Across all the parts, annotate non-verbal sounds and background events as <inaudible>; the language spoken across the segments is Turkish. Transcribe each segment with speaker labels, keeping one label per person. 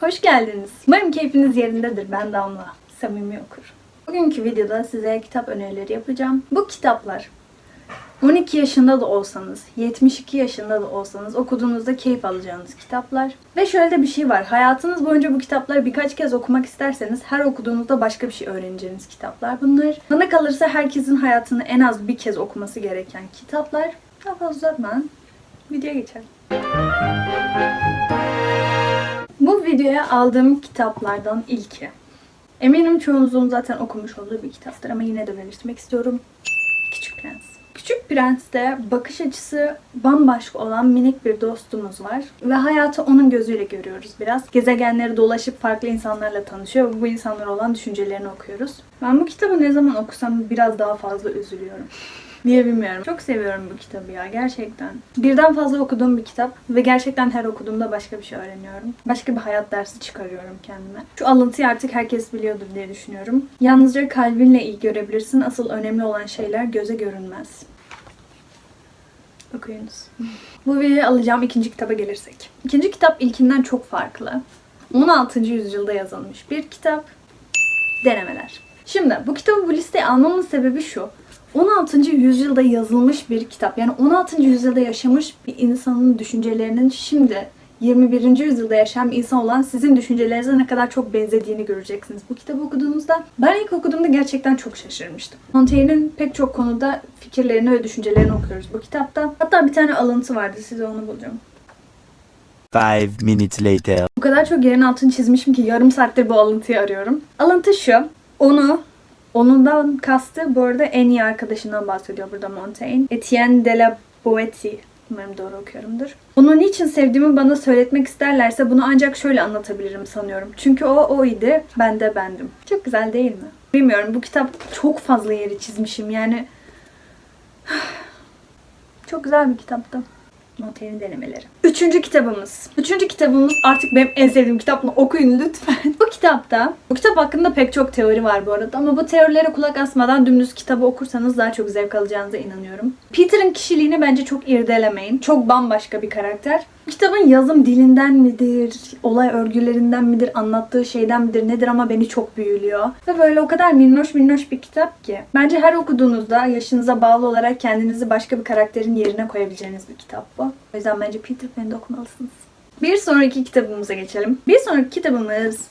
Speaker 1: Hoş geldiniz. Umarım keyfiniz yerindedir. Ben Damla. Samimi okur. Bugünkü videoda size kitap önerileri yapacağım. Bu kitaplar 12 yaşında da olsanız, 72 yaşında da olsanız okuduğunuzda keyif alacağınız kitaplar. Ve şöyle de bir şey var. Hayatınız boyunca bu kitapları birkaç kez okumak isterseniz her okuduğunuzda başka bir şey öğreneceğiniz kitaplar bunlar. Bana kalırsa herkesin hayatını en az bir kez okuması gereken kitaplar. Daha fazla uzatmadan videoya geçelim. Bu videoya aldığım kitaplardan ilki. Eminim çoğunuzun zaten okumuş olduğu bir kitaptır ama yine de belirtmek istiyorum. Küçük Prens. Küçük Prens'te bakış açısı bambaşka olan minik bir dostumuz var. Ve hayatı onun gözüyle görüyoruz biraz. Gezegenleri dolaşıp farklı insanlarla tanışıyor ve bu insanlara olan düşüncelerini okuyoruz. Ben bu kitabı ne zaman okusam biraz daha fazla üzülüyorum. <laughs> Niye bilmiyorum. Çok seviyorum bu kitabı ya gerçekten. Birden fazla okuduğum bir kitap ve gerçekten her okuduğumda başka bir şey öğreniyorum. Başka bir hayat dersi çıkarıyorum kendime. Şu alıntıyı artık herkes biliyordur diye düşünüyorum. Yalnızca kalbinle iyi görebilirsin. Asıl önemli olan şeyler göze görünmez. Okuyunuz. Bu videoyu alacağım ikinci kitaba gelirsek. İkinci kitap ilkinden çok farklı. 16. yüzyılda yazılmış bir kitap. Denemeler. Şimdi bu kitabı bu listeye almamın sebebi şu. 16. yüzyılda yazılmış bir kitap. Yani 16. yüzyılda yaşamış bir insanın düşüncelerinin şimdi 21. yüzyılda yaşayan bir insan olan sizin düşüncelerinize ne kadar çok benzediğini göreceksiniz. Bu kitabı okuduğunuzda ben ilk okuduğumda gerçekten çok şaşırmıştım. Montaigne'in pek çok konuda fikirlerini ve düşüncelerini okuyoruz bu kitapta. Hatta bir tane alıntı vardı size onu bulacağım.
Speaker 2: Five minutes later.
Speaker 1: O kadar çok yerin altını çizmişim ki yarım saattir bu alıntıyı arıyorum. Alıntı şu. Onu Onundan kastı bu arada en iyi arkadaşından bahsediyor burada Montaigne. Etienne de la Boétie. Umarım doğru okuyorumdur. Onu niçin sevdiğimi bana söyletmek isterlerse bunu ancak şöyle anlatabilirim sanıyorum. Çünkü o o idi, ben de bendim. Çok güzel değil mi? Bilmiyorum bu kitap çok fazla yeri çizmişim yani. <sighs> Çok güzel bir kitaptı. Montaigne'in denemeleri. Üçüncü kitabımız. Üçüncü kitabımız artık benim en sevdiğim kitap. Bunu okuyun lütfen. Bu kitapta, bu kitap hakkında pek çok teori var bu arada ama bu teorilere kulak asmadan dümdüz kitabı okursanız daha çok zevk alacağınıza inanıyorum. Peter'ın kişiliğini bence çok irdelemeyin. Çok bambaşka bir karakter. Kitabın yazım dilinden midir, olay örgülerinden midir, anlattığı şeyden midir nedir ama beni çok büyülüyor. Ve böyle o kadar minnoş minnoş bir kitap ki. Bence her okuduğunuzda yaşınıza bağlı olarak kendinizi başka bir karakterin yerine koyabileceğiniz bir kitap bu. O yüzden bence Peter Pan'ı okumalısınız. Bir sonraki kitabımıza geçelim. Bir sonraki kitabımız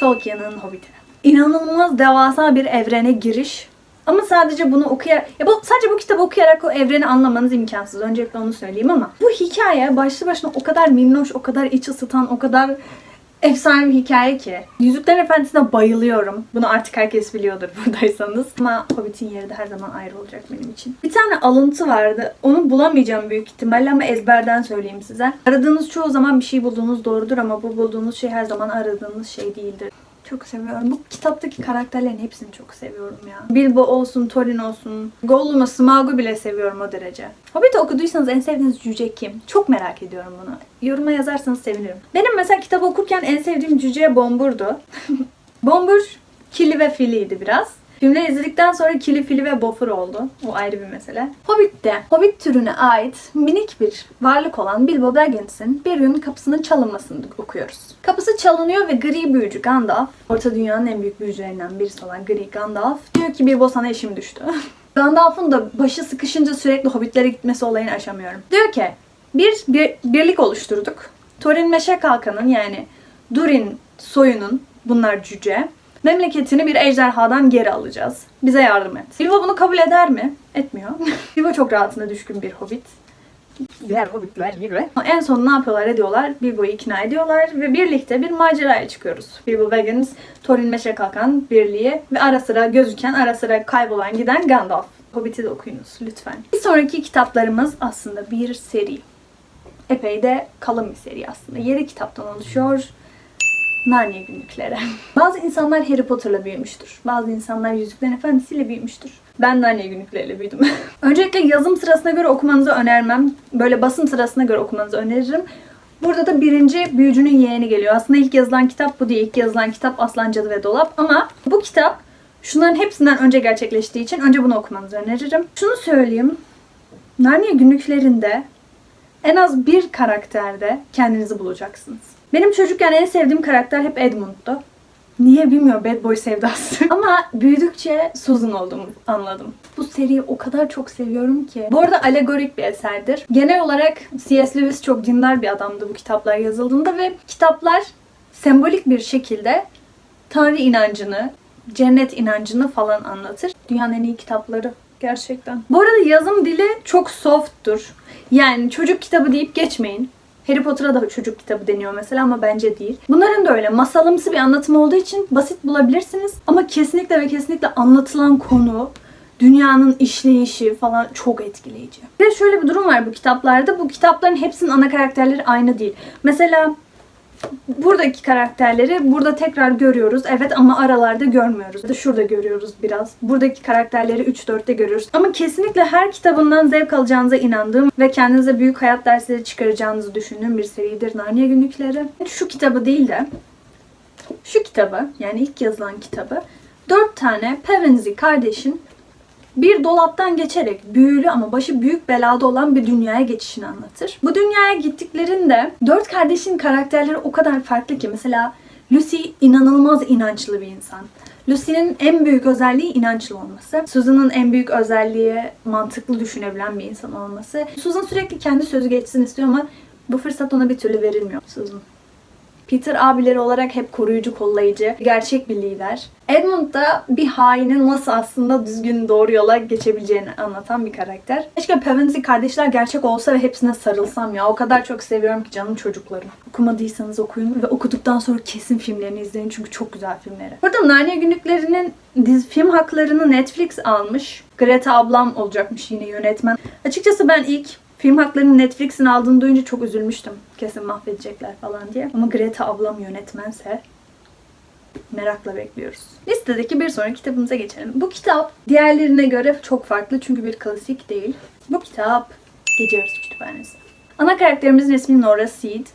Speaker 1: Tolkien'in Hobbit'i. İnanılmaz devasa bir evrene giriş. Ama sadece bunu okuyarak, ya bu, sadece bu kitabı okuyarak o evreni anlamanız imkansız. Öncelikle onu söyleyeyim ama bu hikaye başlı başına o kadar minnoş, o kadar iç ısıtan, o kadar efsane bir hikaye ki. Yüzüklerin Efendisi'ne bayılıyorum. Bunu artık herkes biliyordur <laughs> buradaysanız. Ama Hobbit'in yeri de her zaman ayrı olacak benim için. Bir tane alıntı vardı. Onu bulamayacağım büyük ihtimalle ama ezberden söyleyeyim size. Aradığınız çoğu zaman bir şey bulduğunuz doğrudur ama bu bulduğunuz şey her zaman aradığınız şey değildir. Çok seviyorum. Bu kitaptaki karakterlerin hepsini çok seviyorum ya. Bilbo olsun, Thorin olsun, Gollum'u, Smaug'u bile seviyorum o derece. Hobbit'i okuduysanız en sevdiğiniz cüce kim? Çok merak ediyorum bunu. Yoruma yazarsanız sevinirim. Benim mesela kitabı okurken en sevdiğim cüce Bombur'du. <laughs> Bombur kili ve filiydi biraz. Filmleri izledikten sonra kili, fili ve bofur oldu. O ayrı bir mesele. Hobbit'te, Hobbit türüne ait minik bir varlık olan Bilbo Baggins'in bir gün kapısının çalınmasını okuyoruz. Kapısı çalınıyor ve gri büyücü Gandalf, Orta Dünya'nın en büyük büyücülerinden birisi olan gri Gandalf, diyor ki Bilbo sana işim düştü. <laughs> Gandalf'ın da başı sıkışınca sürekli Hobbitlere gitmesi olayını aşamıyorum. Diyor ki, bir, bir birlik oluşturduk. Thorin Meşe Kalkan'ın yani Durin soyunun, bunlar cüce, memleketini bir ejderhadan geri alacağız. Bize yardım et. Bilbo bunu kabul eder mi? Etmiyor. <laughs> Bilbo çok rahatına düşkün bir hobbit.
Speaker 3: Diğer hobbitler gibi.
Speaker 1: En son ne yapıyorlar ediyorlar? Bilbo'yu ikna ediyorlar ve birlikte bir maceraya çıkıyoruz. Bilbo Baggins, Thorin Meşe Kalkan birliği ve ara sıra gözüken, ara sıra kaybolan giden Gandalf. Hobbit'i de okuyunuz lütfen. Bir sonraki kitaplarımız aslında bir seri. Epey de kalın bir seri aslında. 7 kitaptan oluşuyor. Narnia günlükleri. <laughs> Bazı insanlar Harry Potter'la büyümüştür. Bazı insanlar Yüzüklerin Efendisi'yle büyümüştür. Ben Narnia günlükleriyle büyüdüm. <laughs> Öncelikle yazım sırasına göre okumanızı önermem. Böyle basım sırasına göre okumanızı öneririm. Burada da birinci büyücünün yeğeni geliyor. Aslında ilk yazılan kitap bu değil. İlk yazılan kitap Aslan Cadı ve Dolap. Ama bu kitap Şunların hepsinden önce gerçekleştiği için önce bunu okumanızı öneririm. Şunu söyleyeyim. Narnia günlüklerinde en az bir karakterde kendinizi bulacaksınız. Benim çocukken en sevdiğim karakter hep Edmund'du. Niye bilmiyorum bad boy sevdası. <laughs> Ama büyüdükçe Susan olduğumu anladım. Bu seriyi o kadar çok seviyorum ki. Bu arada alegorik bir eserdir. Genel olarak C.S. Lewis çok dindar bir adamdı bu kitaplar yazıldığında ve kitaplar sembolik bir şekilde Tanrı inancını, cennet inancını falan anlatır. Dünyanın en iyi kitapları gerçekten. Bu arada yazım dili çok softtur. Yani çocuk kitabı deyip geçmeyin. Harry Potter'a da çocuk kitabı deniyor mesela ama bence değil. Bunların da öyle masalımsı bir anlatım olduğu için basit bulabilirsiniz. Ama kesinlikle ve kesinlikle anlatılan konu, dünyanın işleyişi falan çok etkileyici. Bir de şöyle bir durum var bu kitaplarda. Bu kitapların hepsinin ana karakterleri aynı değil. Mesela buradaki karakterleri burada tekrar görüyoruz. Evet ama aralarda görmüyoruz. Şurada görüyoruz biraz. Buradaki karakterleri 3-4'te görüyoruz. Ama kesinlikle her kitabından zevk alacağınıza inandığım ve kendinize büyük hayat dersleri çıkaracağınızı düşündüğüm bir seridir Narnia Günlükleri. Şu kitabı değil de şu kitabı yani ilk yazılan kitabı dört tane Pevensie kardeşin bir dolaptan geçerek büyülü ama başı büyük belada olan bir dünyaya geçişini anlatır. Bu dünyaya gittiklerinde dört kardeşin karakterleri o kadar farklı ki mesela Lucy inanılmaz inançlı bir insan. Lucy'nin en büyük özelliği inançlı olması. Susan'ın en büyük özelliği mantıklı düşünebilen bir insan olması. Susan sürekli kendi sözü geçsin istiyor ama bu fırsat ona bir türlü verilmiyor Susan. Peter abileri olarak hep koruyucu, kollayıcı, gerçek bir lider. Edmund da bir hainin nasıl aslında düzgün doğru yola geçebileceğini anlatan bir karakter. Keşke Pevensie kardeşler gerçek olsa ve hepsine sarılsam ya. O kadar çok seviyorum ki canım çocuklarım. Okumadıysanız okuyun ve okuduktan sonra kesin filmlerini izleyin çünkü çok güzel filmleri. Burada Narnia günlüklerinin dizi film haklarını Netflix almış. Greta ablam olacakmış yine yönetmen. Açıkçası ben ilk Film haklarını Netflix'in aldığını duyunca çok üzülmüştüm. Kesin mahvedecekler falan diye. Ama Greta ablam yönetmense merakla bekliyoruz. Listedeki bir sonraki kitabımıza geçelim. Bu kitap diğerlerine göre çok farklı çünkü bir klasik değil. Bu kitap Gece Yarısı Kütüphanesi. Ana karakterimizin ismi Nora Seed.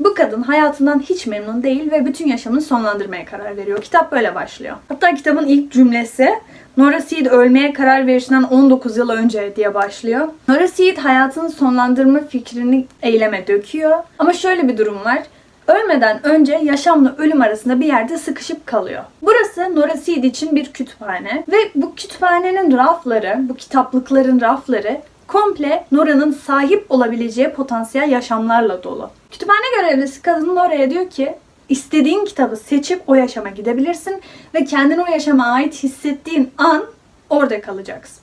Speaker 1: Bu kadın hayatından hiç memnun değil ve bütün yaşamını sonlandırmaya karar veriyor. Kitap böyle başlıyor. Hatta kitabın ilk cümlesi Nora Seed ölmeye karar verişinden 19 yıl önce diye başlıyor. Nora Seed hayatını sonlandırma fikrini eyleme döküyor. Ama şöyle bir durum var. Ölmeden önce yaşamla ölüm arasında bir yerde sıkışıp kalıyor. Burası Nora Seed için bir kütüphane ve bu kütüphanenin rafları, bu kitaplıkların rafları komple Nora'nın sahip olabileceği potansiyel yaşamlarla dolu. Kütüphane görevlisi kadın Nora'ya diyor ki istediğin kitabı seçip o yaşama gidebilirsin ve kendini o yaşama ait hissettiğin an orada kalacaksın.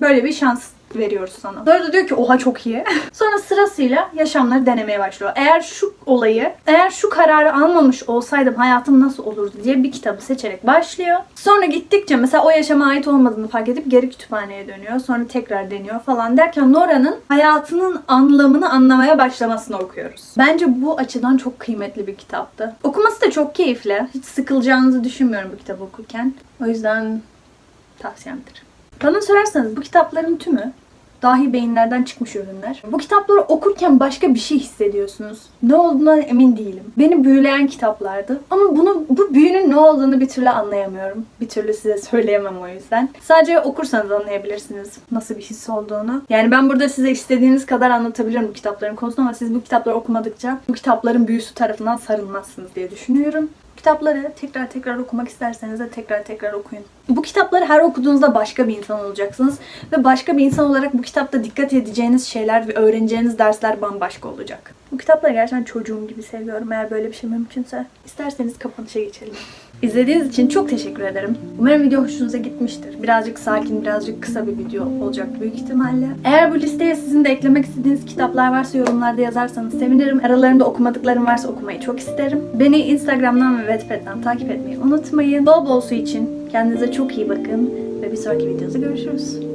Speaker 1: Böyle bir şans veriyoruz sana. Sonra da diyor ki oha çok iyi. <laughs> Sonra sırasıyla yaşamları denemeye başlıyor. Eğer şu olayı, eğer şu kararı almamış olsaydım hayatım nasıl olurdu diye bir kitabı seçerek başlıyor. Sonra gittikçe mesela o yaşama ait olmadığını fark edip geri kütüphaneye dönüyor. Sonra tekrar deniyor falan derken Nora'nın hayatının anlamını anlamaya başlamasını okuyoruz. Bence bu açıdan çok kıymetli bir kitaptı. Okuması da çok keyifli. Hiç sıkılacağınızı düşünmüyorum bu kitabı okurken. O yüzden tavsiyemdir. Bana sorarsanız bu kitapların tümü dahi beyinlerden çıkmış ürünler. Bu kitapları okurken başka bir şey hissediyorsunuz. Ne olduğuna emin değilim. Beni büyüleyen kitaplardı. Ama bunu bu büyünün ne olduğunu bir türlü anlayamıyorum. Bir türlü size <laughs> söyleyemem o yüzden. Sadece okursanız anlayabilirsiniz nasıl bir his olduğunu. Yani ben burada size istediğiniz kadar anlatabilirim bu kitapların konusunu ama siz bu kitapları okumadıkça bu kitapların büyüsü tarafından sarılmazsınız diye düşünüyorum. Kitapları tekrar tekrar okumak isterseniz de tekrar tekrar okuyun. Bu kitapları her okuduğunuzda başka bir insan olacaksınız ve başka bir insan olarak bu kitapta dikkat edeceğiniz şeyler ve öğreneceğiniz dersler bambaşka olacak. Bu kitapları gerçekten çocuğum gibi seviyorum eğer böyle bir şey mümkünse. İsterseniz kapanışa geçelim. İzlediğiniz için çok teşekkür ederim. Umarım video hoşunuza gitmiştir. Birazcık sakin, birazcık kısa bir video olacak büyük ihtimalle. Eğer bu listeye sizin de eklemek istediğiniz kitaplar varsa yorumlarda yazarsanız sevinirim. Aralarında okumadıklarım varsa okumayı çok isterim. Beni Instagram'dan ve Wattpad'den takip etmeyi unutmayın. Bol bol su için kendinize çok iyi bakın ve bir sonraki videoda görüşürüz.